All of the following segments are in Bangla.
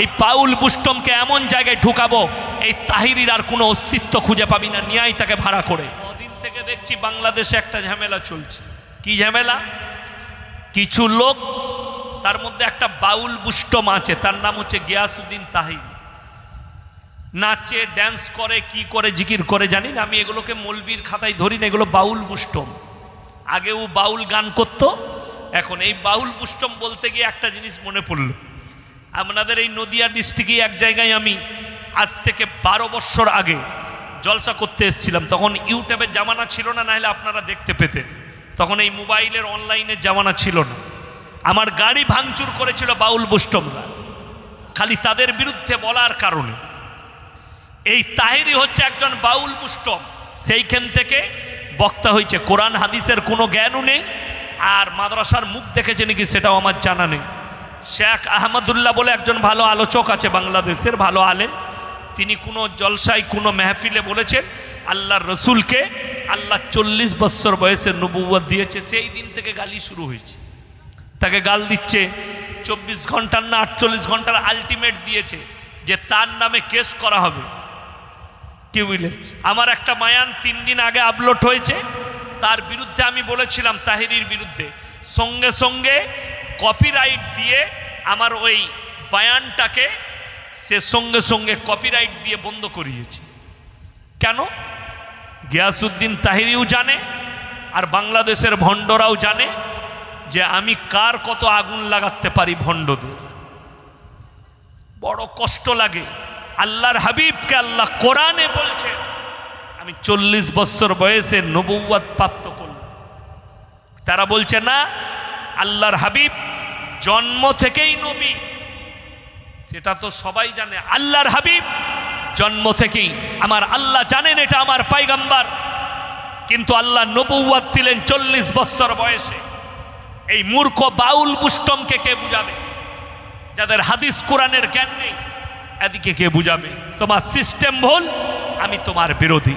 এই পাউল বুষ্টমকে এমন জায়গায় ঢুকাবো, এই তাহিরির আর কোনো অস্তিত্ব খুঁজে পাবি না, নিয়াই তাকে ভাড়া করে। কদিন থেকে দেখছি বাংলাদেশে একটা ঝামেলা চলছে। কি ঝামেলা? কিছু লোক, তার মধ্যে একটা বাউল বুষ্টম আছে, তার নাম হচ্ছে গিয়াসুদ্দিন তাহির। নাচে ড্যান্স করে, কি করে, জিকির করে, জানি না, আমি এগুলোকে মলবির খাতায় ধরি না, এগুলো বাউল বুষ্টম আগে ও বাউল গান করতো, এখন এই বাউল বুষ্টম বলতে গিয়ে একটা জিনিস মনে পড়ল। আপনাদের এই নদিয়া ডিস্ট্রিক্টে এক জায়গায় আমি আজ থেকে বারো বছর আগে জলসা করতে এসেছিলাম। তখন ইউটিউবের জামানা ছিল না, নাহলে আপনারা দেখতে পেতেন। তখন এই মোবাইলের অনলাইনের জামানা ছিল না। আমার গাড়ি ভাঙচুর করেছিল বাউল বুষ্টমরা খালি তাদের বিরুদ্ধে বলার কারণে। এই তাহেরি হচ্ছে একজন বাউল মুষ্টম সেইখান থেকে বক্তা হয়েছে। কোরআন, হাদিসের কোনো জ্ঞানও নেই। আর মাদ্রাসার মুখ দেখেছে নাকি সেটাও আমার জানা নেই। শেখ আহমদুল্লাহ বলে একজন ভালো আলোচক আছে বাংলাদেশের, ভালো আলেম। তিনি কোনো জলসায়, কোনো মেহফিলে বলেছেন, আল্লাহর রসুলকে আল্লাহ চল্লিশ বৎসর বয়সে নবুয়াদ দিয়েছে, সেই দিন থেকে গালি শুরু হয়েছে। তাকে গাল দিচ্ছে, চব্বিশ ঘণ্টার না আটচল্লিশ ঘণ্টার আলটিমেট দিয়েছে যে তার নামে কেস করা হবে। কি বুঝলেন আমার একটা মায়ান তিন দিন আগে আপলোড হয়েছে, তার বিরুদ্ধে আমি বলেছিলাম তাহিরির বিরুদ্ধে। সঙ্গে সঙ্গে কপিরাইট দিয়ে আমার ওই বায়ানটাকে সে সঙ্গে সঙ্গে কপিরাইট দিয়ে বন্ধ করিয়েছে। কেন? গিয়াসুদ্দিন তাহিরিও জানে আর বাংলাদেশের ভণ্ডরাও জানে যে আমি কার কত আগুন লাগাতে পারি ভণ্ডদের। বড় কষ্ট লাগে। আল্লাহর হাবিবকে আল্লাহ কোরআনে বলছে, আমি চল্লিশ বছর বয়সে নবুয়াদ প্রাপ্ত করলাম। তারা বলছে, না আল্লাহর হাবিব, জন্ম থেকেই নবী। সেটা তো সবাই জানে। আল্লাহর হাবিব, জন্ম থেকেই। আমার আল্লাহ জানেন এটা আমার পাইগাম্বার। কিন্তু আল্লাহ নবুয়াদ দিলেন চল্লিশ বছর বয়সে। এই মূর্খ বাউল পুষ্টমকে কে বুঝাবে? যাদের হাদিস কোরআনের জ্ঞান নেই, এদিকে কে বুঝাবে? তোমার সিস্টেম ভুল, আমি তোমার বিরোধী।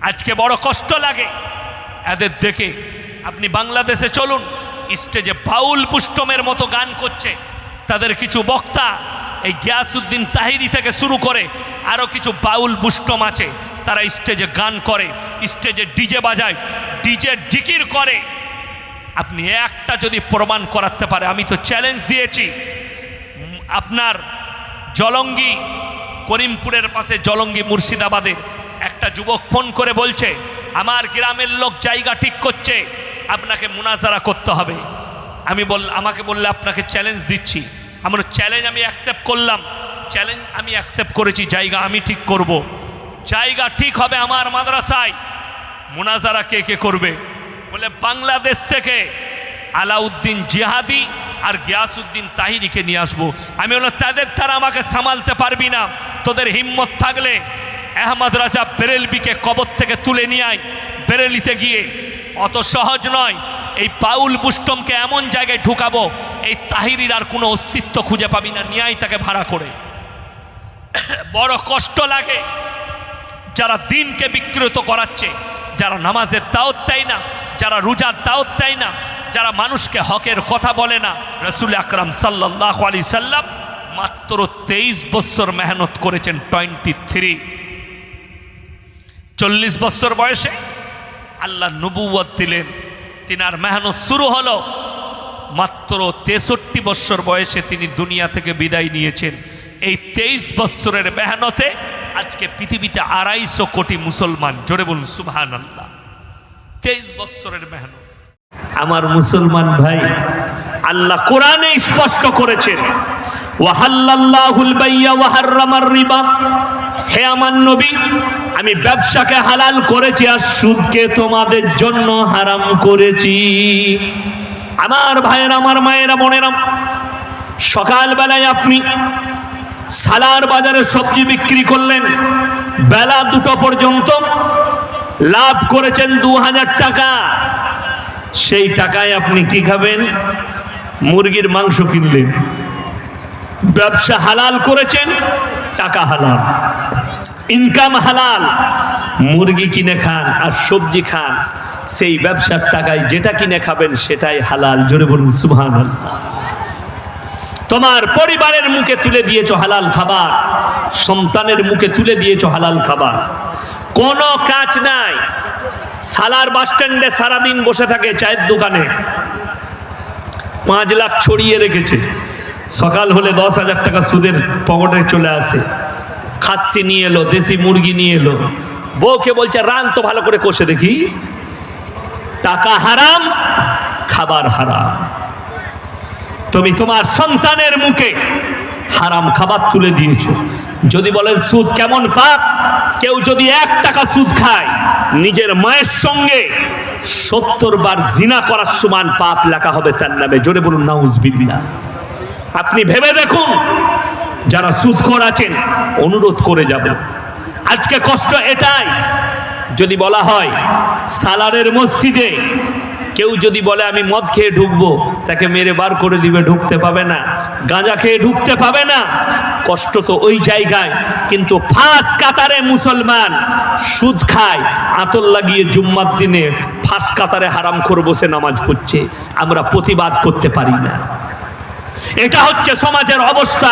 আজকে বড় কষ্ট লাগে। এদের দেখে আপনি বাংলাদেশে চলুন স্টেজে বাউল পুষ্টমের মতো গান করছে। তাদের কিছু বক্তা, এই গিয়াসুদ্দিন তাহিরি থেকে শুরু করে আরও কিছু বাউল বুষ্টম আছে। তারা স্টেজে গান করে, স্টেজে ডিজে বাজায়, ডিজে ডিকির করে। আপনি একটা যদি প্রমাণ করাতে পারে, আমি তো চ্যালেঞ্জ দিয়েছি। আপনার জলঙ্গি, করিমপুরের পাশে জলঙ্গি মুর্শিদাবাদে একটা যুবক ফোন করে বলছে, আমার গ্রামের লোক জায়গা ঠিক করছে। আপনাকে মুনাজারা করতে হবে। আমি বল, আমাকে বললে আপনাকে চ্যালেঞ্জ দিচ্ছি। আমার চ্যালেঞ্জ আমি অ্যাকসেপ্ট করলাম। চ্যালেঞ্জ আমি অ্যাকসেপ্ট করেছি, জায়গা আমি ঠিক করব। জায়গা ঠিক হবে আমার মাদ্রাসায়। মুনাজারা কে কে করবে? বলে বাংলাদেশ থেকে আলাউদ্দিন জিহাদি আর গিয়াসুদ্দিন তাহিরিকে নিয়ে আসব। আমি বললাম, তাদের তারা আমাকে সামালতে পারবি না। তোদের হিম্মত থাকলে আহমদ রাজা বেরেলবিকে কবর থেকে তুলে নিয়ে আয়। বেরেলিতে গিয়ে অত সহজ নয়। এই পাউল বুষ্টমকে এমন জায়গায় ঢুকাবো, এই তাহিরির আর কোনো অস্তিত্ব খুঁজে পাবি না, নিয়াই তাকে ভাড়া করে। বড় কষ্ট লাগে যারা দিনকে বিকৃত করাচ্ছে, যারা নামাজের দাওয়াত দেয় না, যারা রোজার দাওয়াত দেয় না, যারা মানুষকে হকের কথা বলে না। রসুল আকরাম সাল্লাহ আলি সাল্লাম মাত্র তেইশ বছর মেহনত করেছেন টোয়েন্টি থ্রি চল্লিশ বছর বয়সে আল্লাহ নবুয়ত দিলেন। তিনার মেহনত শুরু হলো। মাত্র তেষট্টি বৎসর বয়সে তিনি দুনিয়া থেকে বিদায় নিয়েছেন। এই তেইশ বৎসরের মেহনতে আজকে পৃথিবীতে আড়াইশো কোটি মুসলমান, জোরে বলুন সুবহান আল্লাহ তেইশ বৎসরের মেহনত। আমার মুসলমান ভাই, আল্লাহ কোরআনে স্পষ্ট করেছেন, ওয়াহাল্লাল্লাহুল বাইয়া ওয়াহাররামার রিবা। হে আমার নবী, আমি ব্যবসাকে হালাল করেছি আর সুদকে তোমাদের জন্য হারাম করেছি। আমার ভাইয়ের, আমার মায়েরা, বোনেরা, সকালবেলায় আপনি সালার বাজারে সবজি বিক্রি করলেন, বেলা দুটো পর্যন্ত লাভ করেছেন দু হাজার টাকা। সেই টাকায় আপনি কি খাবেন? মুরগির মাংস কিনলেন। ব্যবসা হালাল করেছেন, টাকা হালাল। ইনকাম হালাল, মুরগি কিনে খান আর সবজি খান, সেই ব্যবসার টাকায় যেটা কিনে খাবেন সেটাই হালাল। জোরে বলুন সুবহান তোমার পরিবারের মুখে তুলে দিয়েছ হালাল খাবার, সন্তানের মুখে তুলে দিয়েছ হালাল খাবার। কোনো কাজ নাই। সালার বাস স্ট্যান্ডে সারাদিন বসে থাকে চায়ের দোকানে। পাঁচ লাখ ছড়িয়ে রেখেছে। সকাল হলে দশ হাজার টাকা সুদের পকেটে চলে আসে। খাসি নিয়ে এলো, দেশি মুরগি নিয়ে এলো। বউকে বলছে, রান তো ভালো করে কষে দেখি। টাকা হারাম, খাবার হারাম। তুমি তোমার সন্তানের মুখে হারাম খাবার তুলে দিয়েছ। যদি বলেন, সুদ কেমন পাপ? কেউ যদি এক টাকা সুদ খায়, নিজের মায়ের সঙ্গে সত্তর বার জিনা করার সমান পাপ লেখা হবে তার নামে। জোরে বলুন নাউজবিল্লা আপনি ভেবে দেখুন যারা সুদখোর আছেন অনুরোধ করে যাব। আজকে কষ্ট এটাই। যদি বলা হয়, সালারের মসজিদে কেউ যদি বলে, আমি মদ খেয়ে ঢুকবো তাকে মেরে বার করে দিবে, ঢুকতে পাবে না। গাঁজা খেয়ে ঢুকতে পাবে না। কষ্ট তো ওই জায়গায়। কিন্তু ফাঁস কাতারে মুসলমান সুদ খায়, আতর লাগিয়ে জুম্মার দিনে ফাঁস কাতারে হারাম খোর বসে নামাজ পড়ছে। আমরা প্রতিবাদ করতে পারি না। এটা হচ্ছে সমাজের অবস্থা।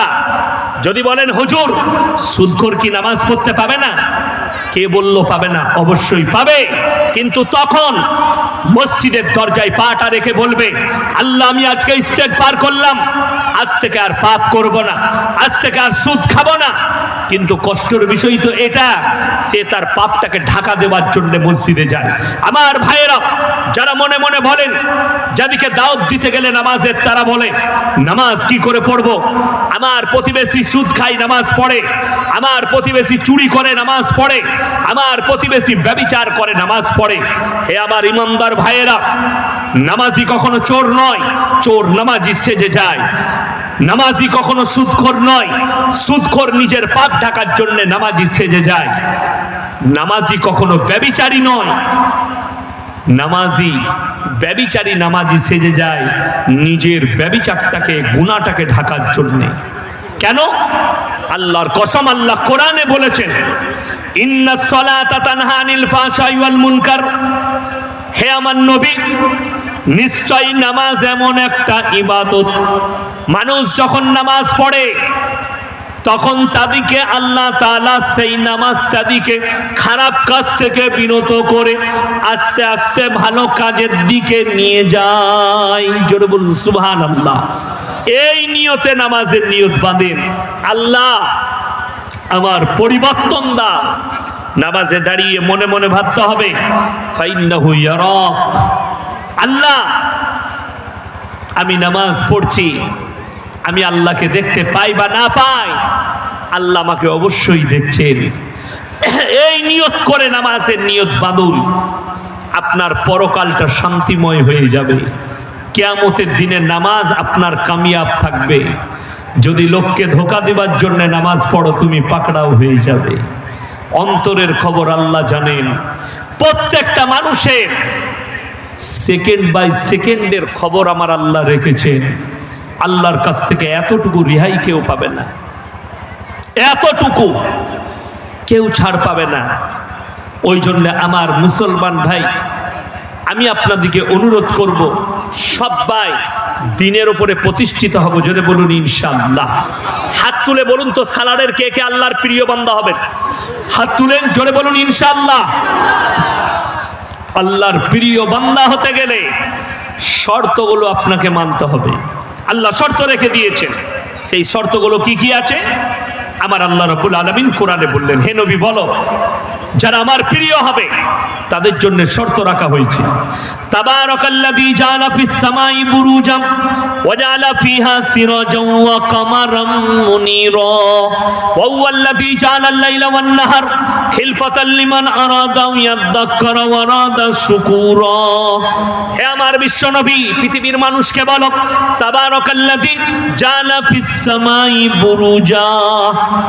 যদি বলেন, হুজুর, সুদখোর কি নামাজ পড়তে পাবে না? কে বলল, পাবে না। অবশ্যই পাবে। কিন্তু তখন মসজিদের দরজায় পাটা রেখে বলবে, আল্লাহ, আমি আজকে স্টেজ পার করলাম। আজ থেকে আর পাপ করব না। আজ থেকে আর সুদ খাব না। কিন্তু কষ্টের বিষয় তো এটা, সে তার পাপটাকে ঢাকা দেওয়ার জন্য মসজিদে যায়। আমার ভাইয়েরা, যারা মনে মনে বলেন, যাদিকে দাওয়াত দিতে গেলে নামাজের তারা বলে, নামাজ কি করে পড়ব? আমার প্রতিবেশী সুদ খায়, নামাজ পড়ে। আমার প্রতিবেশী চুরি করে, নামাজ পড়ে। আমার প্রতিবেশী ব্যবিচার করে, নামাজ পড়ে। হে আমার ইমানদার ভাইয়েরা, নামাজি কখনো চোর নয়, চোর নামাজি সেজে যায়। নামাজি কখনো সুদখোর নয়। সুদখোর নিজের পাপ ঢাকার জন্য নামাজি সেজে যায়। নামাজি কখনো ব্যবিচারী নয়। নামাজি, ব্যবিচারী নামাজি সেজে যায় নিজের ব্যবিচারটাকে গুণাটাকে ঢাকার জন্যে। কেন? আল্লাহর কসম আল্লাহ কোরআনে বলেছেন ইন্না সলাতা তানহা আনিল ফাহশাই ওয়াল মুনকার। হে আমার নবী নিশ্চয় নামাজ এমন একটা ইবাদত। মানুষ যখন নামাজ পড়ে, তখন তাদিকে আল্লাহ তাআলা সেই নামাজ তাদিকে খারাপ কাজ থেকে বিরত করে আস্তে আস্তে ভালো কাজের দিকে নিয়ে যায়। জোরে বলুন সুবহান আল্লাহ এই নিয়তে নামাজের নিয়ত বাঁধেন আল্লাহ আমার পরিবর্তন দা। নামাজে দাঁড়িয়ে মনে মনে ভাবতে হবে, ফাইন্নাহু ইয়ারাক। আল্লাহ, আমি নামাজ পড়ছি, আমি আল্লাহকে দেখতে পাই বা না পাই, আল্লাহ আমাকে অবশ্যই দেখছেন। এই নিয়ত করে নামাজের নিয়ত বাঁধুন, আপনার পরকালটা শান্তিময় হয়ে যাবে। কেয়ামতের দিনে নামাজ আপনার কামিয়াব থাকবে। যদি লোককে ধোকা দেবার জন্য নামাজ পড়ো, তুমি পাকড়াও হয়ে যাবে। অন্তরের খবর আল্লাহ জানেন। প্রত্যেকটা মানুষের সেকেন্ড বাই সেকেন্ডের খবর আমার আল্লাহ রেখেছেন আল্লাহর কাছ থেকে এতটুকু রেহাই কেউ পাবে না। এতটুকু কেউ ছাড় পাবে না। ওই জন্য আমার মুসলমান ভাই, আমি আপনাদেরকে অনুরোধ করব, সবাই দিনের ওপরে প্রতিষ্ঠিত হব, জোরে বলুন ইনশাআল্লাহ। হাত তুলে বলুন তো সালারের কে কে আল্লাহর প্রিয় বান্দা হবেন? হাত তুলেন, জোরে বলুন ইনশাআল্লাহ। আল্লাহর প্রিয় বান্দা হতে গেলে শর্তগুলো আপনাকে মানতে হবে। আল্লাহ শর্ত রেখে দিয়েছেন। সেই শর্তগুলো কি কি আছে? আমার আল্লাহ রবুল আলমিন কোরআনে বললেন, হে নবী বলো যারা আমার প্রিয় হবে, তাদের জন্য শর্ত রাখা হয়েছে। তাবারাকাল্লাযী জাআলা ফিস সামাই বুরুজাম, ওয়া জাআলা ফিহা সিরাজাম ওয়া কামারাম মুনীরা। ওয়া হুয়াল্লাযী জাআলা আল-লাইলা ওয়ান নাহার খিলফাতাল লিমান আরাদা ইয়াদ্দাক্কারা ওয়া আরাদা শুকুরা। হে আমার বিশ্ব নবী পৃথিবীর মানুষকে বলো, তাবারাকাল্লাযী জাআলা ফিস সামাই বুরুজা।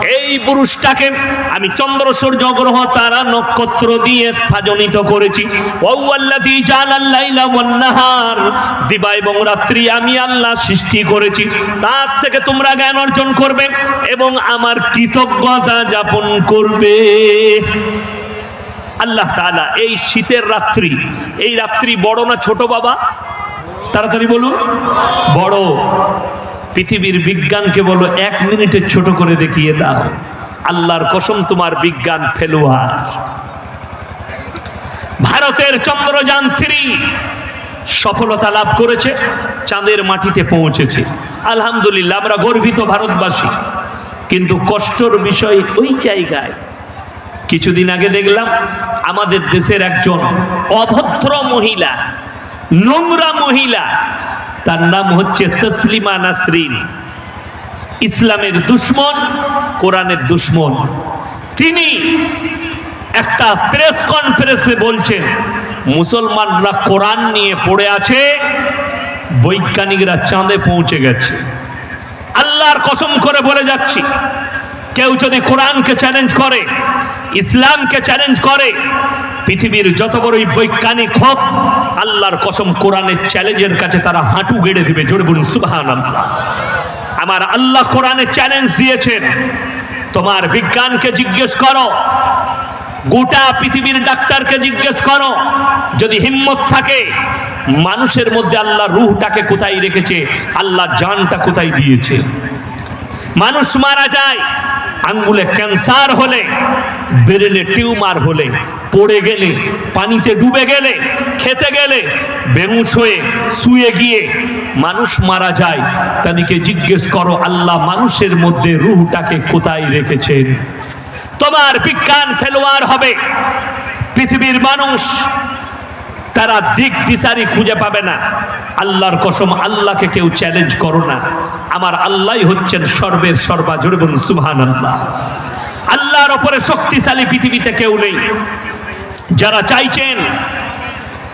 এই পুরুষটাকে আমি চন্দ্র সূর্য গ্রহ তারা নক্ষত্র দিয়ে সাজনিত করেছি। দিবা এবং রাত্রি আমি আল্লাহ সৃষ্টি করেছি। তার থেকে তোমরা জ্ঞান অর্জন করবে এবং আমার কৃতজ্ঞতা যাপন করবে। আল্লাহ তাআলা এই শীতের রাত্রি, এই রাত্রি বড় না ছোট বাবা? তাড়াতাড়ি বলুন। বড়। পৃথিবীর বিজ্ঞানকে বলো, এক মিনিটের ছোট করে দেখিয়ে দাও। আল্লাহর কসম তোমার বিজ্ঞান ফেলুয়ার ভারতের চন্দ্রযান থ্রি সফলতা লাভ করেছে, চাঁদের মাটিতে পৌঁছেছে। আলহামদুলিল্লাহ, আমরা গর্বিত ভারতবাসী। কিন্তু কষ্টর বিষয় ওই জায়গায়। কিছুদিন আগে দেখলাম, আমাদের দেশের একজন অভদ্র মহিলা, নোংরা মহিলা, তার নাম হচ্ছে তসলিমা নাসরিন। ইসলামের দুশ্মন, কোরআনের দুশ্মন। তিনি একটা প্রেস কনফারেন্সে বলছেন, মুসলমানরা কোরআন নিয়ে পড়ে আছে, বৈজ্ঞানিকরা চাঁদে পৌঁছে গেছে। আল্লাহর কসম করে বলে যাচ্ছি, কেউ যদি কোরআনকে চ্যালেঞ্জ করে, ইসলামকে চ্যালেঞ্জ করে, পৃথিবীর যত বড়ই বৈজ্ঞানিক হোক, আল্লাহর কসম কোরআনের চ্যালেঞ্জের কাছে তারা হাঁটু গেড়ে দিবে। জোরে বলুন সুবাহান আল্লাহ আমার আল্লাহ কোরআনে চ্যালেঞ্জ দিয়েছেন। তোমার বিজ্ঞানকে জিজ্ঞেস করো। গোটা পৃথিবীর ডাক্তারকে জিজ্ঞেস করো। যদি হিম্মত থাকে, মানুষের মধ্যে আল্লাহ রুহটাকে কোথায় রেখেছে, আল্লাহ জানটা কোথায় দিয়েছে। মানুষ মারা যায়, আঙ্গুলে ক্যান্সার হলে, ব্রেনে টিউমার হলে, পড়ে গেলে, পানিতে ডুবে গেলে, খেতে গেলে, বেহুশ হয়ে শুয়ে গিয়ে মানুষ মারা যায়, তাদেরকে জিজ্ঞেস করো, আল্লাহ মানুষের মধ্যে রুহটাকে কোথায় রেখেছেন? তোমার বিজ্ঞান ফেলোয়ার হবে। পৃথিবীর মানুষ তারা দিক দিশারি খুঁজে পাবে না। আল্লাহর কসম, আল্লাহকে কেউ চ্যালেঞ্জ করো না। আমার আল্লাহই হচ্ছেন সর্বের সর্বা জোরে সুবহান আল্লাহ আল্লাহর ওপরে শক্তিশালী পৃথিবীতে কেউ নেই। যারা চাইছেন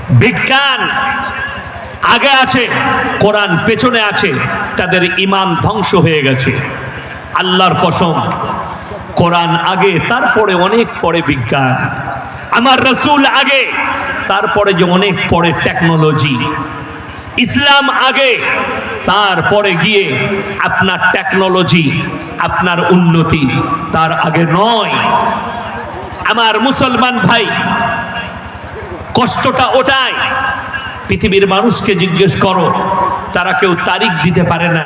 বিজ্ঞান আগে আছে, কোরআন পেছনে আছে, তাদের ইমান ধ্বংস হয়ে গেছে। আল্লাহর কসম, কোরআন আগে, তারপরে অনেক পরে বিজ্ঞান। আমার রসুল আগে, তারপরে যে অনেক পরে টেকনোলজি। ইসলাম আগে, তারপরে গিয়ে আপনার টেকনোলজি, আপনার উন্নতি, তার আগে নয়। আমার মুসলমান ভাই, কষ্টটা ওটাই। পৃথিবীর মানুষকে জিজ্ঞেস করো তারা কেউ তারিখ দিতে পারে না।